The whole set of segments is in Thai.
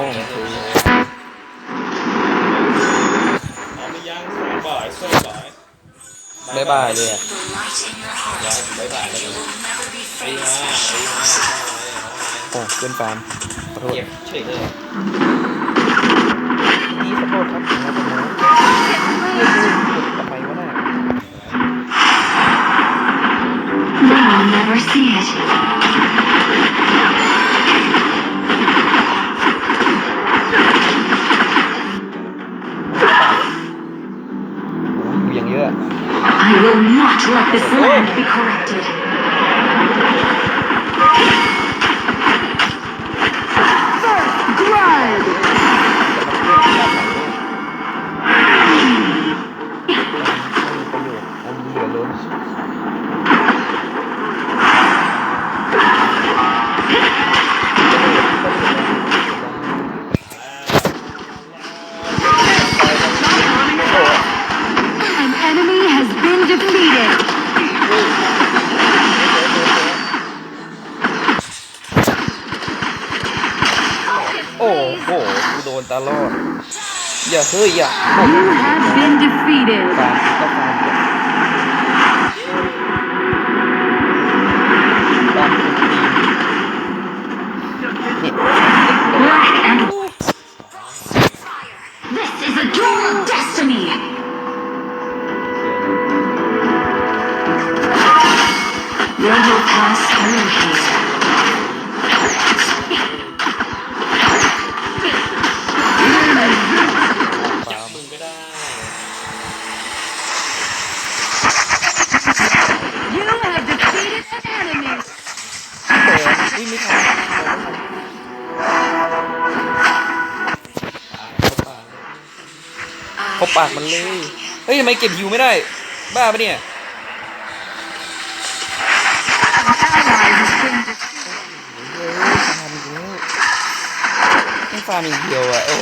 งคือเอาม่ยังสบ่ายสองบ่ายบายบายเลยอะยังบายบายแล้วไปมาไปมาโอ้เกินฟาร์มขอโทษเฉยเลยนี่ขอโทษครับถึงมาตรงนั้นทำไมวะน่ะ They'll never see it. ตลอด อย่าเฮ้ยอย่า You have been defeated. ฟาร์มก็ฟาร์มเยอะฟาร์มสุดตีนเนี่ย Black and This is a duel of destiny. They will pass แต่งไม่ทันเขาปากมันเลย เฮ้ยทำไมเก็บหิวไม่ได้ บ้าปะเนี่ยฟาร์มอีกเดียวอะ โอ้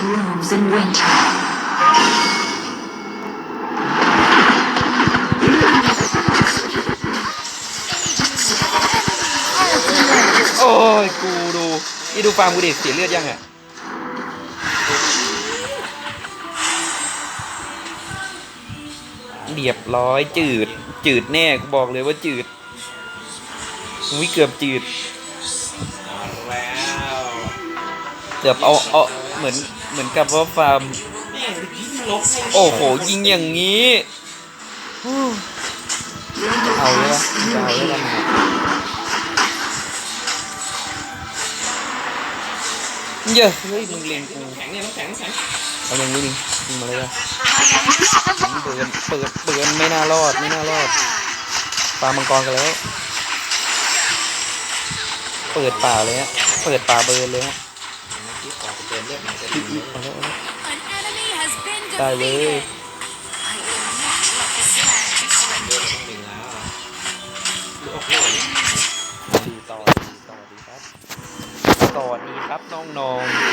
blooms in winter. โอ้ยกูดูนี่ดูฟาร์มกูดิเสียเลือดยังอะเรียบร้อยจืด จืดแน่กูบอกเลยว่าจืดอุ้ยเกือบจืด เกือบเอาเอา เหมือนเหมือนกับว่าฟาร์ม นี่ยิงลบให้โอ้โห ยิงอย่างนี้ฮู้เอาเลยปะจะเอาเลยปะเยอะเฮ้ยมึงเล็งกูแข็งเนี่ยน้ำแข็งน้ำแข็งเอาเล็งนี่ดิยิงมาเลยอะเปิดเปิดเปิดไม่น่ารอดไม่น่ารอดปลามังกรกันแล้ว เปิดป่าเลยฮะเปิดป่าเบิร์นเลยฮะที่ขอ เติมเลือดหน่อยจะอิดี๊บอิ๊บเอาแล้วเอาแล้ว An enemy has been ได้เว้ย I will not let this land be corrupted. เลือดต้องดึงแล้วโอ้โหดีต่อดีต่อดีครับต่อดีครับน้องจับ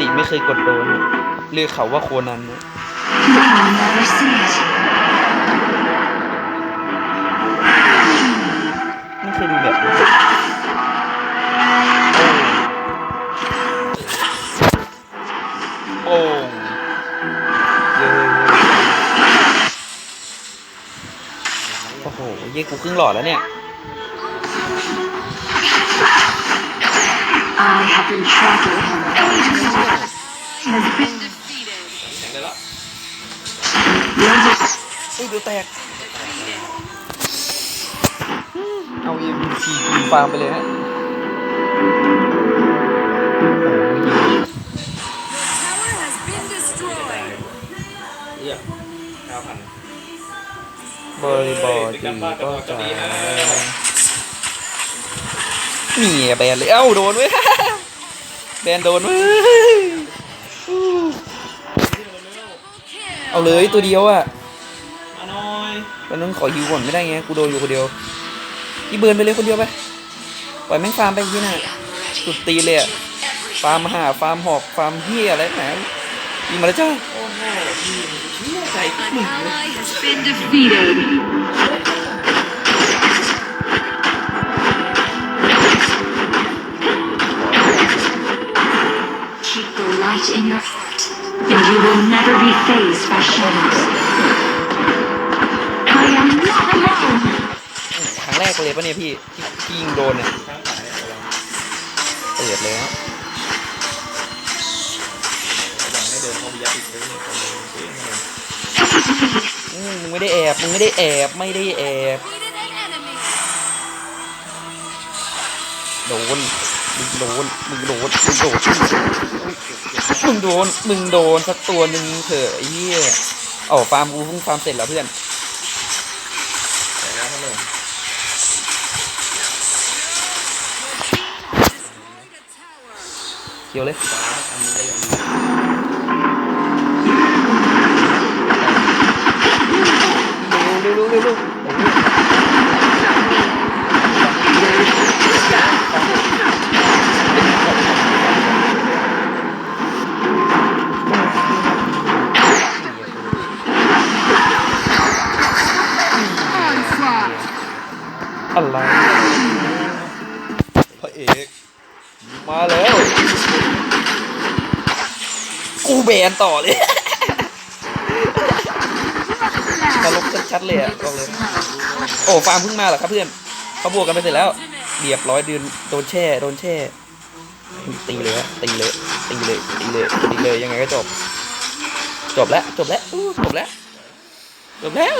ติไม่เคยกดโดนเรียกเขาว่าโคนันเนี่ย They will never see it. ไม่เคยดูแบบโอ้เย้โอ้โหเย้กูครึ่งหลอดแล้วเนี่ย I have been tracking him ages ago. Has been defeated. แข็งได้แล้วอุ้ยเดี๋ยวแตก เอาเอ็มพียิงฟาร์มไปเลยฮะโอ้ยยิง Tower has been destroyed. เลือดเก้าพันบริบอร์ดีก็จะ นี่แบนเลยเอ้าโดนเว้ยแบนโดนเว้ยเอาเลยตัวเดียวอะมาหน่อยตอนนั้นขอฮิวก่อนไม่ได้ไงกูโดนอยู่คนเดียวอีเบิร์นไปเลยคนเดียวไปปล่อยแม่งฟาร์มไปที่น่ะสุดตีเลยอะฟาร์มหาฟาร์มหอกฟาร์มเฮียอะไรแหมยิงมาแล้วจ้าโอ้โหพี่เชื่อใจ An ally you will never be phased by shadows. I am not alone. ครั้งแรกเลยปะเนี่ยพี่ที่ที่ยิงโดนเนี่ยเปิดแล้วยังให้เดินเข้าไปยัดอีกเลยเนี่ยคนนึงเอ๊ะมันอืมมึงไม่ได้แอบมึงไม่ได้แอบไม่ได้แอบ โดนมึงโดนมึงโดนมึงโดน มึงโดน มึงโดนสักตัวหนึ่งเถอะไอ้เหี้ยอ๋อฟาร์มกูเพิ่งฟาร์มเสร็จแล้วเพื่อนแต่แล้วขนมเขียวเลยฟ้าอันนี้ก็ยังมีเร็วเร็วเร็วเร็ว พระเอกมาแล้ว กูแบนต่อเลยตลกชัดๆเลยอะบอกเลย โอ้ฟาร์มเพิ่งมาเหรอครับเพื่อนเขาบวกกันไปเสร็จแล้วเรียบร้อยดืนโดนแช่โดนแช่ ตีเลยตีเลยตีเลยตีเลยตีเลยยังไงก็จบ จบแล้วจบแล้วจบแล้วจบแล้ว